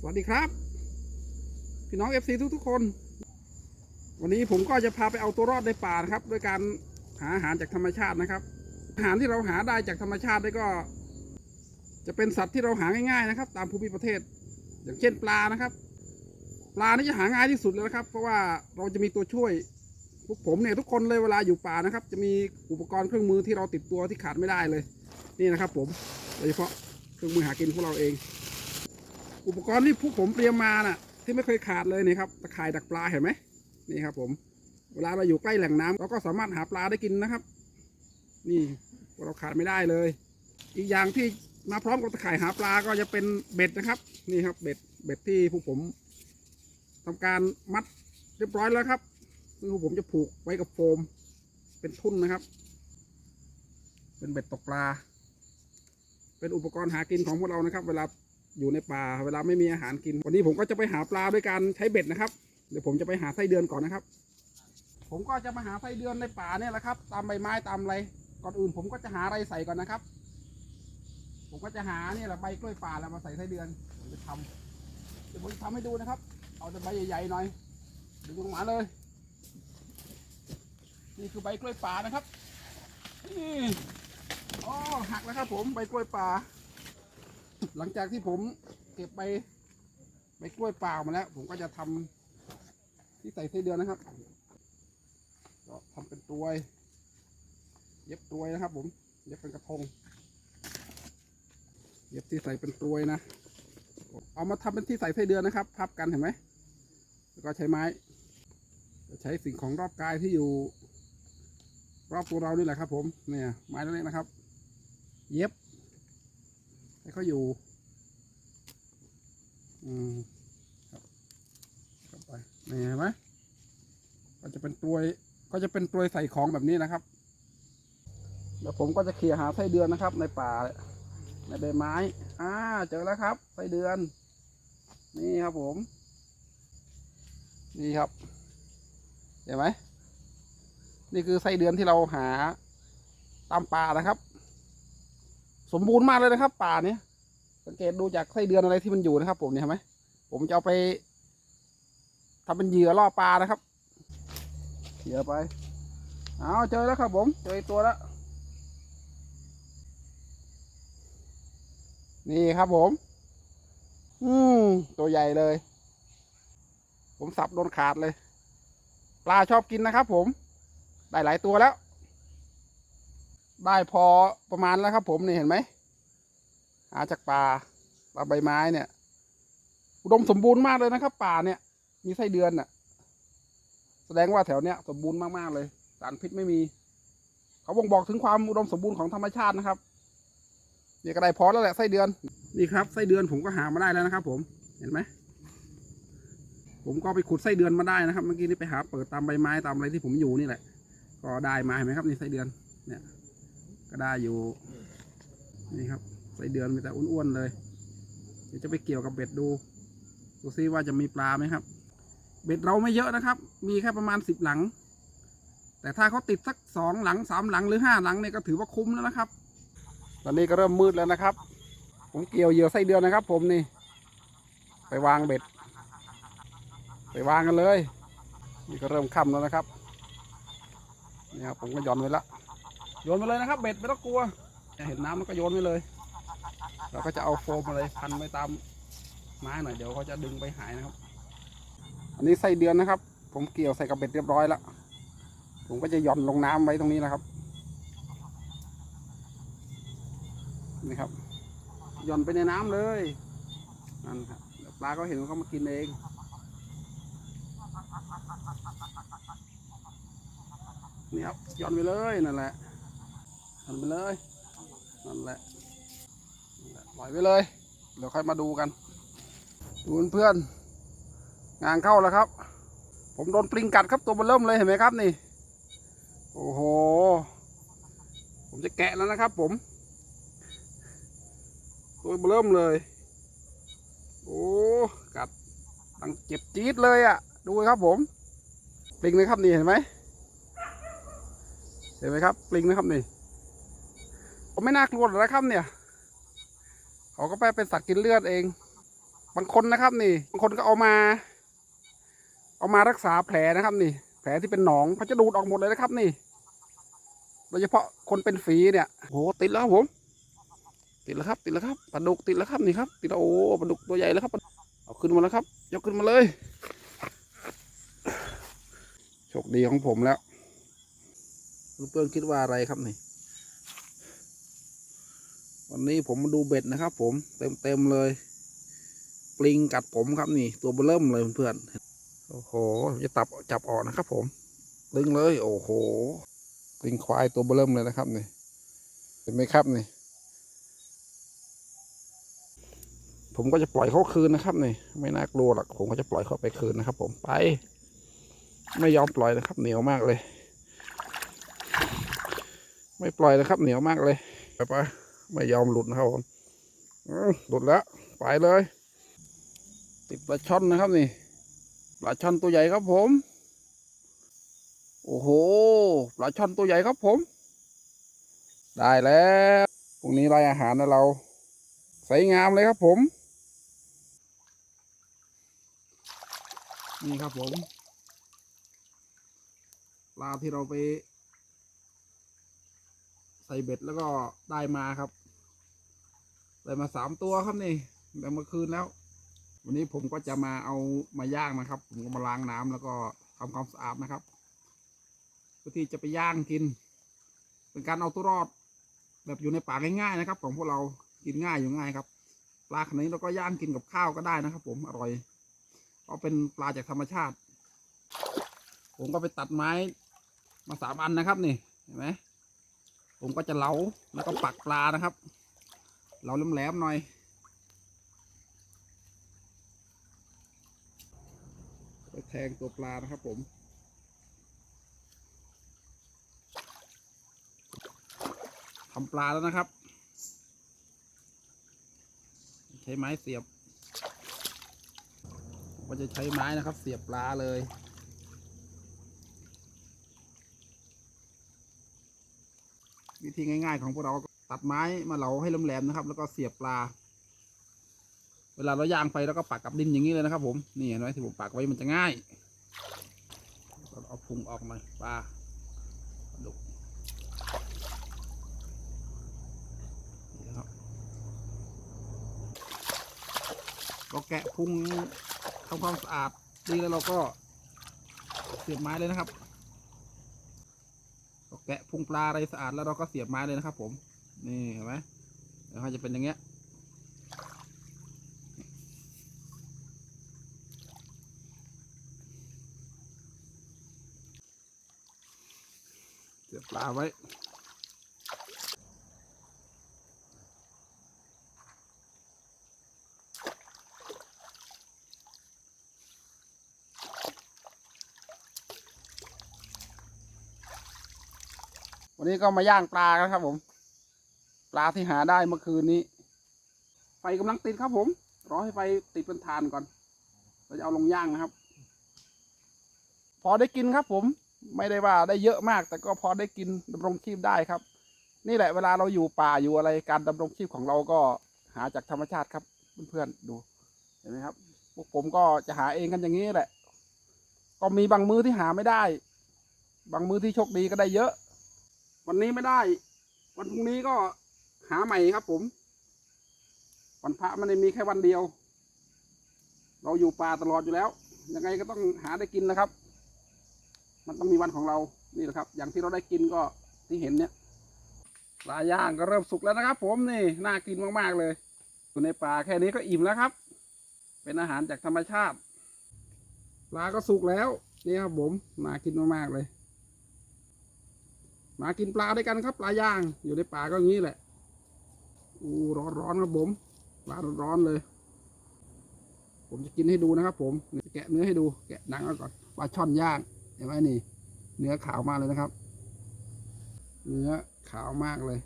สวัสดีครับ พี่น้อง FC ทุกทุกๆคน วันนี้ผมก็จะพาไปเอาตัวรอดในป่านะครับ ด้วยการหาอาหารจากธรรมชาตินะครับ อาหารที่เราหาได้จากธรรมชาติได้ก็ จะเป็นสัตว์ที่เราหาง่ายๆนะครับ ตามภูมิประเทศ อย่างเช่นปลานะครับ ปลานี่จะหาง่ายที่สุดเลยนะครับ เพราะว่าเราจะมีตัวช่วยพวกผมเนี่ยทุกคนเลยเวลาอยู่ป่านะครับ จะมีอุปกรณ์เครื่องมือที่เราติดตัวที่ขาดไม่ได้เลย นี่นะครับ ผมโดยเฉพาะเครื่องมือหากินพวกเราเอง อุปกรณ์ที่พวกผมเตรียมมาน่ะ ที่ไม่เคยขาดเลยนี่ครับตะข่ายดักปลาเห็นไหมนี่ครับ ผม เวลาเราอยู่ใกล้แหล่งน้ำเราก็สามารถหาปลาได้กินนะครับ นี่เราขาดไม่ได้เลย อีกอย่างที่มาพร้อมกับตะข่ายหาปลาก็จะเป็นเบ็ดนะครับ นี่ครับเบ็ดเบ็ดที่พวกผมทำการมัดเรียบร้อยแล้วครับซึ่งพวกผมจะผูกไว้กับโฟม เป็นทุ่นนะครับ เป็นเบ็ดตกปลา เป็นอุปกรณ์หากินของพวกเรานะครับ เวลา อยู่ในป่าเวลาไม่มีอาหารกิน วันนี้ผมก็จะไปหาปลาด้วยการใช้เบ็ดนะครับ เดี๋ยวผมจะไปหาไส้เดือนก่อนนะครับ ผมก็จะมาหาไส้เดือนในป่าเนี่ยแหละครับ ตามใบไม้ตามอะไร ก่อนอื่นผมก็จะหาอะไรใส่ก่อนนะครับ ผมก็จะหาเนี่ยแหละใบกล้วยป่าแล้วมาใส่ไส้เดือนผมจะทำเดี๋ยวผมจะทำให้ดูนะครับ เอาแต่ใบใหญ่ๆหน่อยดึงลงมาเลย นี่คือใบกล้วยป่านะครับนี่อ๋อหักแล้วครับผมใบกล้วยป่า หลังจากที่ผมเก็บใบใบกล้วยเปล่ามาแล้ว ผมก็จะทำที่ใส่ไส้เดือนนะครับก็ทำเป็นตัวเย็บตัวนะครับ ผม เย็บเป็นกระทง เย็บที่ใส่เป็นตัวนะ เอามาทำเป็นที่ใส่ไส้เดือนนะครับ พับกันเห็นไหมแล้วก็ใช้ไม้ใช้สิ่งของรอบกายที่อยู่ รอบตัวเรานี่แหละครับ ผมเนี่ยไม้เล็กๆนะครับ เย็บให้เขาอยู่ อืมครับเข้าไปนี่เห็นไหมก็จะเป็นตัวก็จะเป็นตัวใส่ของแบบนี้นะครับแล้วผมก็จะเขี่ยหาไส้เดือนนะครับ ในป่าในใบไม้ อ่า เจอแล้วครับไส้เดือน นี่ครับผม นี่ครับ เห็นไหม นี่คือไส้เดือนที่เราหาตามป่านะครับ สมบูรณ์มากเลยนะครับ ป่าเนี้ย สังเกตดูจากไส้เดือนอะไรที่มันอยู่นะครับ ผมเนี่ยเห็นไหมผมจะเอาไปทำเป็นเหยื่อล่อปลานะครับ เหยื่อไป เอาเจอแล้วครับ ผมเจอตัวแล้วนี่ครับผม อืมตัวใหญ่เลย ผมสับโดนขาดเลย ปลาชอบกินนะครับ ผม ได้หลายตัวแล้ว ได้พอประมาณแล้วครับ ผมนี่เห็นไหม หาจากป่าปลาใบไม้เนี่ยอุดมสมบูรณ์มากเลยนะครับ ป่าเนี่ยมีไส้เดือนน่ะ แสดงว่าแถวเนี้ยสมบูรณ์มากๆเลย สารพิษไม่มี เขาบ่งบอกถึงความอุดมสมบูรณ์ของธรรมชาตินะครับนี่ก็ได้พอแล้วแหละไส้เดือนนี่ครับไส้เดือนผมก็หามาได้แล้วนะครับ ผมเห็นไหมผมก็ไปขุดไส้เดือนมาได้นะครับ เมื่อกี้นี่ไปหาเปิดตามใบไม้ตามอะไรที่ผมอยู่นี่แหละ ก็ได้มาเห็นไหมครับนี่ไส้เดือน เนี่ย ก็ได้อยู่นี่ครับ ไส้เดือนมีแต่อ้วนๆเลย เดี๋ยวจะไปเกี่ยวกับเบ็ดดู ดูซิว่าจะมีปลาไหมครับ เบ็ดเราไม่เยอะนะครับ มีแค่ประมาณสิบหลัง แต่ถ้าเขาติดสักสองหลังสามหลังหรือห้าหลังเนี่ยก็ถือว่าคุ้มแล้วนะครับ ตอนนี้ก็เริ่มมืดแล้วนะครับ ผมเกี่ยวเหยื่อไส้เดือนนะครับ ผมนี่ ไปวางเบ็ด ไปวางกันเลย นี่ก็เริ่มค่ำแล้วนะครับ นี่ครับผมก็ย่อนไว้ละโยนไปเลยนะครับ เบ็ดไม่ต้องกลัว เห็นน้ำมันก็โยนไปเลย เราก็จะเอาโฟมอะไรพันไว้ตามไม้หน่อยเดี๋ยวเขาจะดึงไปหายนะครับ อันนี้ไส้เดือนนะครับ ผมเกี่ยวใส่กับเบ็ดเรียบร้อยแล้วผมก็จะหย่อนลงน้ำไว้ตรงนี้นะครับนี่ครับหย่อนไปในน้ำเลยนั่นครับปลาก็เห็นเขามากินเองนี่ครับหย่อนไปเลยนั่นแหละหย่อนไปเลยนั่นแหละ ปล่อยไปเลย เดี๋ยวค่อยมาดูกันดูเพื่อนงานเข้าแล้วครับ ผมโดนปลิงกัดครับตัวมันเริ่มเลยเห็นไหมครับนี่ โอ้โห ผมจะแกะแล้วนะครับ ผม ตัวมันเริ่มเลย โอ้กัดตังเจ็บจี๊ดเลยอะ่ะ ดูครับผม ปลิงเลยครับนี่เห็นไหมเห็นไหมครับปลิงนะครับนี่ผมไม่น่ากลัวหรอกนะครับเนี่ย เขาก็ไปเป็นสัตว์กินเลือดเอง บางคนนะครับนี่ บางคนก็เอามา เอามารักษาแผลนะครับนี่ แผลที่เป็นหนองเขาจะดูดออกหมดเลยนะครับนี่ โดยเฉพาะคนเป็นฝีเนี่ยโอ้โหติดแล้วครับผม ติดแล้วครับ ติดแล้วครับปลาดุกติดแล้วครับนี่ครับ ติดแล้วโอ้ปลาดุกตัวใหญ่แล้วครับ เอาขึ้นมาแล้วครับ ยกขึ้นมาเลย โชคดีของผมแล้วลูกเปิ้ลคิดว่าอะไรครับนี่ วันนี้ผมมาดูเบ็ดนะครับ ผมเต็มเต็มๆเลย ปลิงกัดผมครับนี่ ตัวเบิ่มเลยเพื่อนโอ้โหจะตับจับออกนะครับผมดึงเลย โอ้โหปลิงควายตัวเบอเริ่มเลยนะครับนี่เห็นไหมครับนี่ ผมก็จะปล่อยเขาคืนนะครับนี่ไม่น่ากลัวหรอกผมก็จะปล่อยเขาไปคืนนะครับ ผมไป ไม่ยอมปล่อยนะครับเหนียวมากเลย ไม่ปล่อยนะครับเหนียวมากเลยไปไป ไม่ยอมหลุดนะครับผมหลุดแล้ว ไปเลย ติดปลาช่อนนะครับนี่ปลาช่อนตัวใหญ่ครับผม โอ้โหปลาช่อนตัวใหญ่ครับผม ได้แล้วพรุ่งนี้รายอาหารนะเราใสงามเลยครับผม นี่ครับผมปลาที่เราไป ใส่เบ็ดแล้วก็ได้มาครับได้มาสามตัวครับนี่ได้เมื่อคืนแล้ว วันนี้ผมก็จะมาเอามาย่างนะครับ ผมก็มาล้างน้ำแล้วก็ทำความสะอาดนะครับเพื่อที่จะไปย่างกิน เป็นการเอาตัวรอด แบบอยู่ในป่าง่ายๆนะครับ ของพวกเรากินง่ายอยู่ง่ายครับปลาขนาดนี้เราก็ย่างกินกับข้าวก็ได้นะครับ ผมอร่อยเพราะเป็นปลาจากธรรมชาติ ผมก็ไปตัดไม้มาสามอันนะครับนี่เห็นไหม ผมก็จะเหลาแล้วก็ปักปลานะครับเหลาแหลมๆหน่อยไปแทงตัวปลานะครับผมทำปลาแล้วนะครับ ใช้ไม้เสียบก็จะใช้ไม้นะครับ เสียบปลาเลย วิธีง่ายๆของพวกเราตัดไม้มาเหลาให้แหลมๆนะครับ แล้วก็เสียบปลา เวลาเราย่างไปแล้วก็ปักกับดินอย่างนี้เลยนะครับ ผมนี่เห็นไหมที่ผมปักไว้มันจะง่ายเราเอาพุงออกหน่อยปลาปลาดุกเราแกะพุงทำความสะอาดดีแล้วเราก็เสียบไม้เลยนะครับ แกะพุงปลาอะไรสะอาดแล้วเราก็เสียบไม้เลยนะครับ ผม นี่เห็นไหมแล้วเขาจะเป็นอย่างเงี้ยเสียบปลาไว้ วันนี้ก็มาย่างปลากันครับ ผม ปลาที่หาได้เมื่อคืนนี้ ไฟกำลังติดครับ ผมรอให้ไฟติดเป็นทานก่อนเราจะเอาลงย่างนะครับ พอได้กินครับ ผม ไม่ได้ว่าได้เยอะมาก แต่ก็พอได้กินดำรงชีพได้ครับ นี่แหละเวลาเราอยู่ป่าอยู่อะไรการดำรงชีพของเราก็หาจากธรรมชาติครับเพื่อนๆดูเห็นไหมครับพวกผมก็จะหาเองกันอย่างนี้แหละ ก็มีบางมือที่หาไม่ได้ บางมือที่โชคดีก็ได้เยอะ วันนี้ไม่ได้ วันพรุ่งนี้ก็หาใหม่ครับ ผม วันพระมันได้มีแค่วันเดียว เราอยู่ป่าตลอดอยู่แล้ว ยังไงก็ต้องหาได้กินนะครับ มันต้องมีวันของเรานี่แหละครับ อย่างที่เราได้กินก็ที่เห็นเนี่ยปลาย่างก็เริ่มสุกแล้วนะครับ ผมนี่น่ากินมากๆเลยอยู่ในป่าแค่นี้ก็อิ่มแล้วครับ เป็นอาหารจากธรรมชาติปลาก็สุกแล้วนี่ครับผมน่ากินมากๆเลย มากินปลาด้วยกันครับ ปลาย่าง อยู่ในป่าก็อย่างนี้แหละอู้ร้อนร้อนครับผมปลาร้อนเลย ผมจะกินให้ดูนะครับ ผมแกะเนื้อให้ดู แกะหนังเอาก่อนปลาช่อนย่างเห็นไหมนี่ เนื้อขาวมากเลยนะครับ เนื้อขาวมากเลย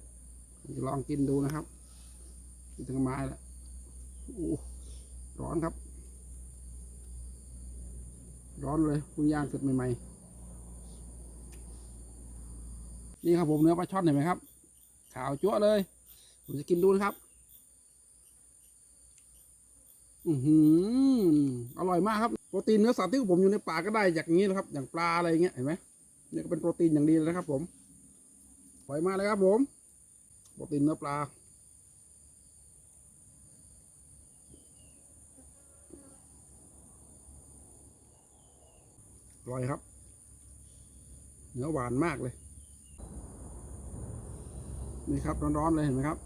จะลองกินดูนะครับกินทั้งไม้แหละอู้ร้อนครับ ร้อนเลยเพิ่งย่างเสร็จใหม่ๆ นี่ครับผมเนื้อปลาช่อนเห็นไหมครับ ขาวจั๊วเลย ผมจะกินดูนะครับ อือหืออร่อยมากครับโปรตีนเนื้อสัตว์ที่ผมอยู่ในป่าก็ได้จากนี้นะครับ อย่างปลาอะไรเงี้ยเห็นไหมนี่ก็เป็นโปรตีนอย่างดีเลยนะครับ ผมปล่อยมากเลยครับ ผมโปรตีนเนื้อปลาอร่อยครับ เนื้อหวานมากเลย นี่ครับร้อนๆเลยเห็นไหมครับ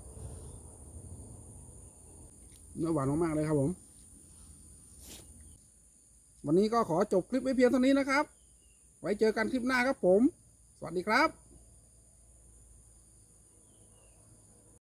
เนื้อหวานมากๆเลยครับผม วันนี้ก็ขอจบคลิปไว้เพียงเท่านี้นะครับ ไว้เจอกันคลิปหน้าครับผม สวัสดีครับ